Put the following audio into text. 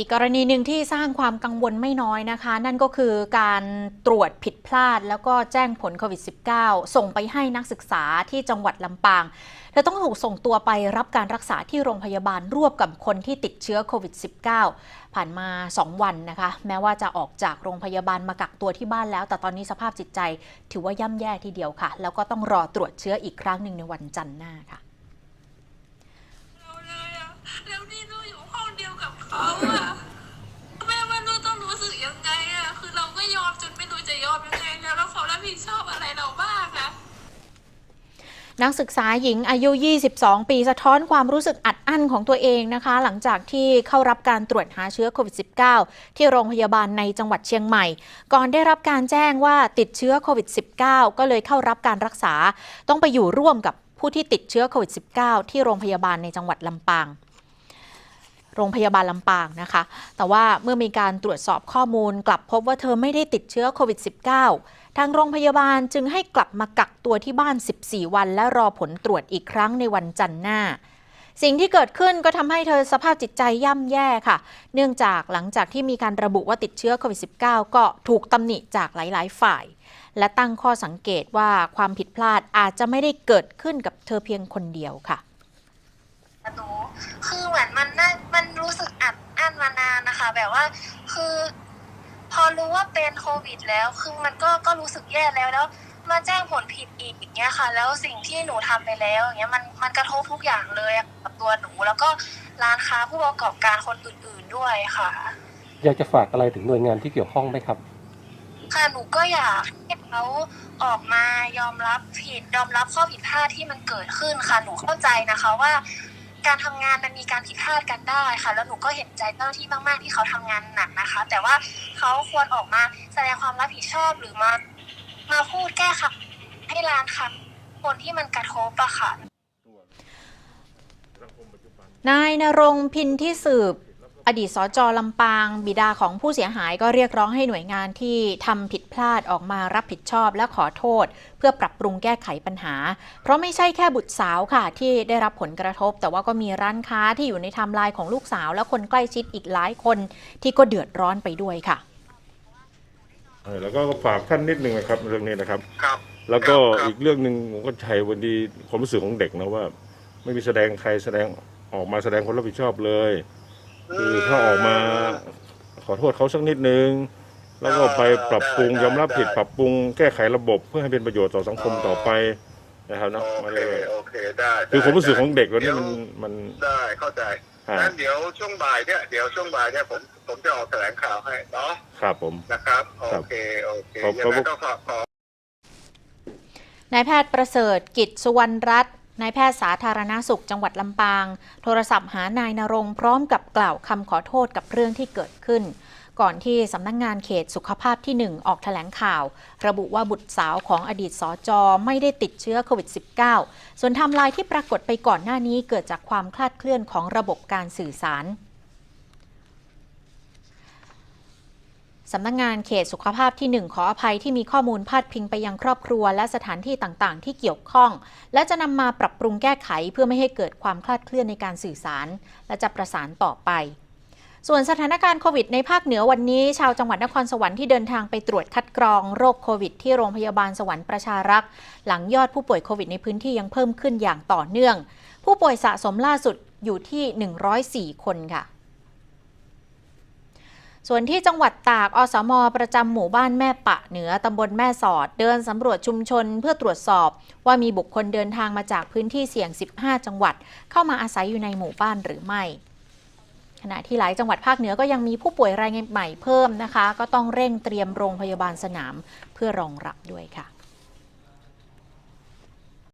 อีกกรณีหนึ่งที่สร้างความกังวลไม่น้อยนะคะ นั่นก็คือการตรวจผิดพลาด แล้วก็แจ้งผลโควิด -19 ส่งไปให้นักศึกษาที่จังหวัดลำปางเธอต้องถูกส่งตัวไปรับการรักษาที่โรงพยาบาลร่วมกับคนที่ติดเชื้อโควิด -19 ผ่านมา 2 วันนะคะ แม้ว่าจะออกจากโรงพยาบาลมากักตัวที่บ้านแล้ว แต่ตอนนี้สภาพจิตใจถือว่าย่ำแย่ทีเดียวค่ะ แล้วก็ต้องรอตรวจเชื้ออีกครั้งหนึ่งในวันจันทร์หน้าค่ะ เราเลยอะแล้วนี่หนูอยู่ห้อง เขาอะแม่ว่าหนูต้องรู้สึกยังไงอะคือเราก็ยอมจนไม่รู้จะยอมยังไงแล้วแล้วเขารับผิดชอบอะไรเราบ้างอะ นักศึกษาหญิงอายุ 22 ปีสะท้อนความรู้สึกอัดอั้นของตัวเองนะคะ หลังจากที่เข้ารับการตรวจหาเชื้อโควิด -19 ที่โรงพยาบาลในจังหวัดเชียงใหม่ ก่อนได้รับการแจ้งว่าติดเชื้อโควิด -19 ก็เลยเข้ารับการรักษา ต้องไปอยู่ร่วมกับผู้ที่ติดเชื้อโควิด -19 ที่โรงพยาบาลในจังหวัดลำปาง โรงพยาบาลลำปางนะคะ แต่ว่าเมื่อมีการตรวจสอบข้อมูลกลับพบว่าเธอไม่ได้ติดเชื้อโควิด -19 ทางโรงพยาบาลจึงให้กลับมากักตัวที่บ้าน 14 วัน และรอผลตรวจอีกครั้งในวันจันทร์หน้า สิ่งที่เกิดขึ้นก็ทำให้เธอสภาพจิตใจย่ำแย่ค่ะ เนื่องจากหลังจากที่มีการระบุว่าติดเชื้อโควิด -19 ก็ถูกตำหนิจากหลาย ๆ ฝ่าย และตั้งข้อสังเกตว่าความผิดพลาดอาจจะไม่ได้เกิดขึ้นกับเธอเพียงคนเดียวค่ะ หนูคือเหมือนมันน่ามันรู้สึกอัดอั้นมานานนะ คะแบบว่าคือ พอรู้ว่าเป็นโควิด แล้วคือมันก็ก็รู้สึกแย่แล้วแล้ว มาแจ้งผลผิดอีกอย่างเงี้ยค่ะ แล้วสิ่งที่หนูทำไปแล้วอย่างเงี้ยมันมันกระทบทุกอย่างเลยกับตัวหนู แล้วก็ร้านค้าผู้ประกอบการคนอื่น ๆด้วยค่ะ อยากจะฝากอะไรถึงหน่วยงานที่เกี่ยวข้องไหมครับค่ะหนูก็อยากให้เขาออกมายอมรับผิดยอมรับข้อผิดพลาดที่มันเกิดขึ้นค่ะหนูเข้าใจนะคะว่า การทำงานมันมีการผิดพลาดกันได้ค่ะ แล้วหนูก็เห็นใจเจ้าหน้าที่มากๆที่เขาทำงานหนักนะคะ แต่ว่าเขาควรออกมาแสดงความรับผิดชอบหรือมา มาพูดแก้ค่ะให้ร้านค่ะคนที่มันกระทบอะค่ะนายนรงพินที่สืบ อดีตสจลำปาง บิดาของผู้เสียหายก็เรียกร้องให้หน่วยงานที่ทำผิดพลาดออกมารับผิดชอบและขอโทษ เพื่อปรับปรุงแก้ไขปัญหา เพราะไม่ใช่แค่บุตรสาวค่ะ ที่ได้รับผลกระทบ แต่ว่าก็มีร้านค้าที่อยู่ในไทม์ไลน์ของลูกสาว และคนใกล้ชิดอีกหลายคน ที่ก็เดือดร้อนไปด้วยค่ะเออแล้วก็ฝากท่านนิดนึงนะครับเรื่องนี้นะครับ ครับแล้วก็ครับอีกเรื่องหนึ่งผมก็ใช้วันดีความรู้สึกของเด็กนะว่า ไม่มีแสดงใครแสดงออกมาแสดงความรับผิดชอบเลย คือถ้าออกมาขอโทษเขาสักนิดนึง แล้วก็ไปปรับปรุงยอมรับผิดปรับปรุงแก้ไขระบบเพื่อให้เป็นประโยชน์ต่อสังคมต่อไปนะครับเนาะโอมาเคเลยโอเคได้คือความรู้สึกของเด็กวันนี้ดี๋ยมันมันได้เข้าใจอ่างั้นเดี๋ยวช่วงบ่ายเนี่ยเดี๋ยวช่วงบ่ายเนี่ยผมผมจะออกแถลงข่าวให้เนาะครับผมนะครับโอครับเคโอเคขอบยังขอบไงก็ขอขอนายแพทย์ประเสริฐกิจสุวรรณรัตน์ นายแพทย์สาธารณสุขจังหวัดลำปาง โทรศัพท์หานายนรงพร้อมกับกล่าวคำขอโทษกับเรื่องที่เกิดขึ้น ก่อนที่สำนักงงานเขตสุขภาพที่ 1 ออกแถลงข่าว ระบุว่าบุตรสาวของอดีตสจไม่ได้ติดเชื้อโควิด -19 ส่วนทำลายที่ปรากฏไปก่อนหน้านี้เกิดจากความคลาดเคลื่อนของระบบการสื่อสาร สำนักงงานเขตสุขภาพที่ 1 ขออภัยที่มีข้อมูลพาดพิงไปยังครอบครัว และสถานที่ต่างๆ ที่เกี่ยวข้อง และจะนำมาปรับปรุงแก้ไขเพื่อไม่ให้เกิดความคลาดเคลื่อนในการสื่อสาร และจะประสานต่อไป ส่วนสถานการณ์โควิดในภาคเหนือวันนี้ ชาวจังหวัดนครสวรรค์ที่เดินทางไปตรวจคัดกรองโรคโควิด ที่โรงพยาบาลสวรรค์ประชารักษ์หลังยอดผู้ป่วยโควิดในพื้นที่ยังเพิ่มขึ้นอย่างต่อเนื่อง ผู้ป่วยสะสมล่าสุดอยู่ที่ 104 คนค่ะ ส่วนที่จังหวัดตาก อสม ประจำหมู่บ้านแม่ปะเหนือตำบลแม่สอด เดินสำรวจชุมชนเพื่อตรวจสอบ ว่ามีบุคคลเดินทางมาจากพื้นที่เสี่ยง 15 จังหวัด เข้ามาอาศัยอยู่ในหมู่บ้านหรือไม่ ขณะที่หลายจังหวัดภาคเหนือก็ยังมีผู้ป่วยรายใหม่เพิ่มนะคะ ก็ต้องเร่งเตรียมโรงพยาบาลสนามเพื่อรองรับด้วยค่ะ